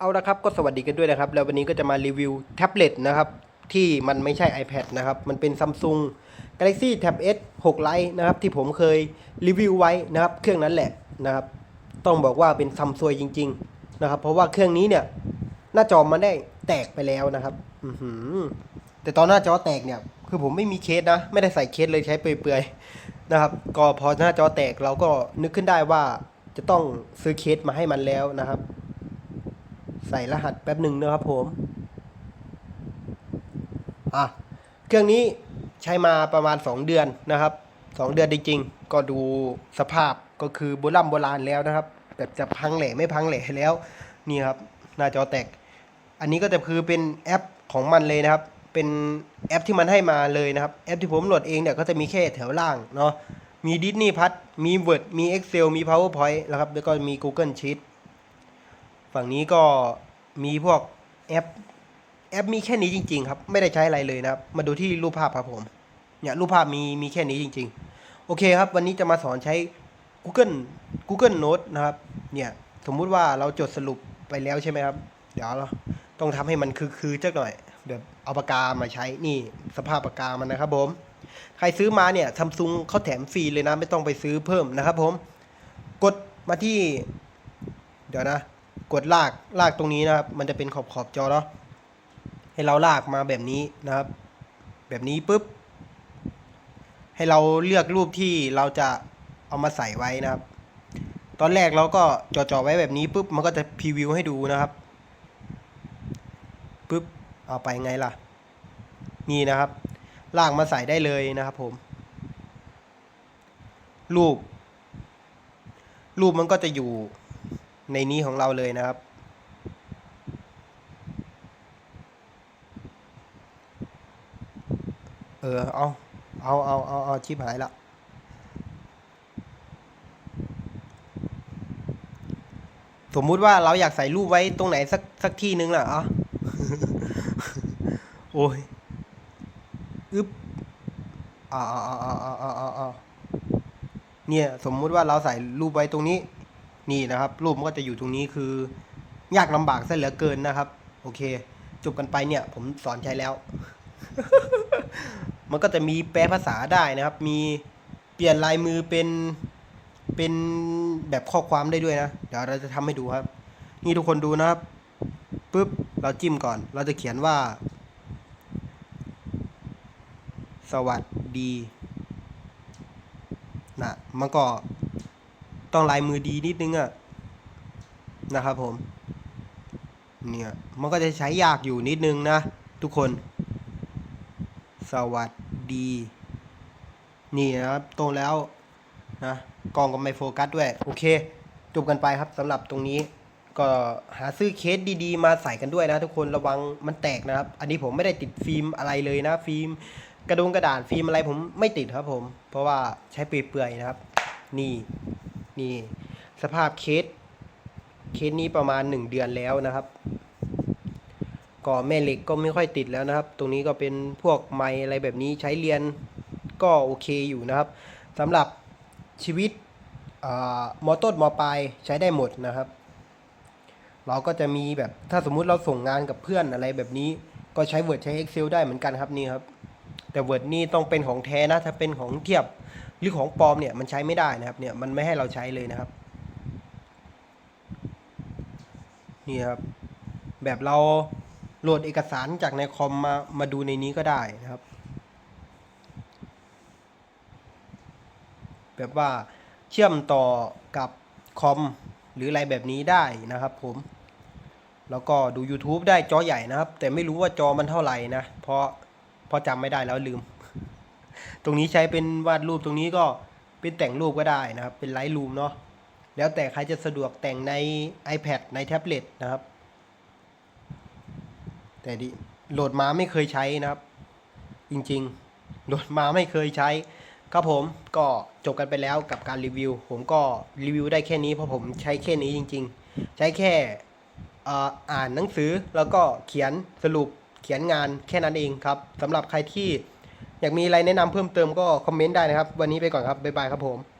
เอาละครับก็สวัสดีกันด้วยนะครับ แล้ววันนี้ก็จะมารีวิวแท็บเล็ตนะครับที่มันไม่ใช่ iPad นะครับ มันเป็น Samsung Galaxy Tab S 6 Lite นะครับที่ผมเคยรีวิวไว้นะครับ เครื่องนั้นแหละนะครับ ต้องบอกว่าเป็นซัมซุงจริง ๆ นะครับ เพราะว่าเครื่องนี้เนี่ย หน้าจอมันได้แตกไปแล้วนะครับอืแต่ตอนหน้าจอแตกเนี่ย คือผมไม่มีเคสนะ ไม่ได้ใส่เคสเลยใช้เปลือยๆนะครับ ก็พอหน้าจอแตกเราก็นึกขึ้นได้ว่าจะต้องซื้อเคสมาให้มันแล้วนะครับ ใส่รหัสแป๊บหนึ่งนะครับผม อะ เครื่องนี้ใช้มาประมาณ 2 เดือนนะครับ 2 เดือนจริงๆ ก็ดูสภาพก็คือโบราณโบราณแล้วนะครับ แบบจะพังแหล่ไม่พังแหล่แล้ว นี่ครับ หน้าจอแตก อันนี้ก็จะคือเป็นแอปของมันเลยนะครับ เป็นแอปที่มันให้มาเลยนะครับ แอปที่ผมโหลดเองเนี่ยก็จะมีแค่แถวล่างเนาะ มี Disney พัทมี Word มี Excel มี PowerPoint นะครับ แล้วก็มี Google Sheet ฝั่งนี้ก็มีพวกแอปแอปมีแค่นี้จริง ๆ ครับ ไม่ได้ใช้อะไรเลยนะครับ มาดูที่รูปภาพครับผมเนี่ยรูปภาพมีมีแค่นี้จริง ๆ โอเคครับ วันนี้จะมาสอนใช้ Google Google Note นะครับ เนี่ยสมมุติว่าเราจดสรุปไปแล้วใช่ไหมครับ เดี๋ยวเราต้องทำให้มันคือคือจักหน่อยแบบเอาปากกามาใช้นี่สภาพปากกามันนะครับผม ใครซื้อมาเนี่ยซัมซุงเขาแถมฟรีเลยนะ ไม่ต้องไปซื้อเพิ่มนะครับผม กดมาที่ เดี๋ยวนะ กดลากลากตรงนี้นะครับ มันจะเป็นขอบขอบจอเนาะให้เราลากมาแบบนี้นะครับ แบบนี้ปุ๊บ ให้เราเลือกรูปที่เราจะเอามาใส่ไว้นะครับ ตอนแรกเราก็จ่อๆไว้แบบนี้ปุ๊บมันก็จะพรีวิวให้ดูนะครับปุ๊บเอาไปไงล่ะ นี่นะครับ ลากมาใส่ได้เลยนะครับผม รูป รูปมันก็จะอยู่ ในนี้ของเราเลยนะครับ เออ เอา เอา เอา เอา เอาชิบหายละสมมุติว่าเราอยากใส่รูปไว้ตรงไหนสักสักที่นึงล่ะอะโอ้ยอึ๊บอ่าอ่าอ่าอ่าอ่าอ่าอ่าเนี่ย สมมุติว่าเราใส่รูปไว้ตรงนี้ นี่นะครับ รูปมันก็จะอยู่ตรงนี้คือยากลำบากซะเหลือเกินนะครับ โอเค จบกันไปเนี่ย ผมสอนใช้แล้ว มันก็จะมีแปลภาษาได้นะครับ มีเปลี่ยนลายมือเป็นเป็นแบบข้อความได้ด้วยนะ เดี๋ยวเราจะทำให้ดูครับ นี่ทุกคนดูนะครับปุ๊บเราจิ้มก่อน เราจะเขียนว่า สวัสดีนะมันก็ ต้องลายมือดีนิดนึงอะนะครับผม เนี่ย มันก็จะใช้ยากอยู่นิดนึงนะ ทุกคน สวัสดี นี่นะครับตรงแล้วนะกล้องก็ไม่โฟกัสด้วย โอเค จบกันไปครับสำหรับตรงนี้ก็หาซื้อเคสดีๆ มาใส่กันด้วยนะทุกคนระวังมันแตกนะครับ อันนี้ผมไม่ได้ติดฟิล์มอะไรเลยนะ ฟิล์มกระดงกระดาษฟิล์มอะไรผมไม่ติดครับผม เพราะว่าใช้เปลือยๆนะครับ นี่ นี่สภาพเคสเคสนี้ประมาณ 1 เดือนแล้วนะครับก็แม่เหล็กก็ไม่ค่อยติดแล้วนะครับ ตรงนี้ก็เป็นพวกไม้อะไรแบบนี้ใช้เรียนก็โอเคอยู่นะครับสำหรับชีวิตอมอต้นมอปลายใช้ได้หมดนะครับ เราก็จะมีแบบถ้าสมมุติเราส่งงานกับเพื่อนอะไรแบบนี้ก็ใช้ Word ใช้ Excel ได้เหมือนกันครับนี่ครับ แต่ Word นี่ต้องเป็นของแท้นะ ถ้าเป็นของเทียบหรือของปลอมเนี่ยมันใช้ไม่ได้นะครับ เนี่ยมันไม่ให้เราใช้เลยนะครับ นี่ครับ แบบเราโหลดเอกสารจากในคอมมามาดูในนี้ก็ได้นะครับ แบบว่าเชื่อมต่อกับคอมหรืออะไรแบบนี้ได้นะครับผม แล้วก็ดู YouTube ได้จอใหญ่นะครับ แต่ไม่รู้ว่าจอมันเท่าไหร่นะ เพราะ เพราะจำไม่ได้แล้วลืม ตรงนี้ใช้เป็นวาดรูปตรงนี้ก็เป็นแต่งรูปก็ได้นะครับ เป็นไลท์รูมเนาะแล้วแต่ใครจะสะดวกแต่งใน iPad ในแท็บเล็ตนะครับ แต่ดิโหลดมาไม่เคยใช้นะครับ จริงๆ โหลดมาไม่เคยใช้ ครับผมก็จบกันไปแล้วกับการรีวิว ผมก็รีวิวได้แค่นี้เพราะผมใช้แค่นี้จริง ๆ ใช้แค่อ่านหนังสือแล้วก็เขียนสรุป เขียนงานแค่นั้นเองครับสำหรับใครที่อยากมีอะไรแนะนำเพิ่มเติมก็คอมเมนต์ได้นะครับ วันนี้ไปก่อนครับ บ๊ายบายครับผม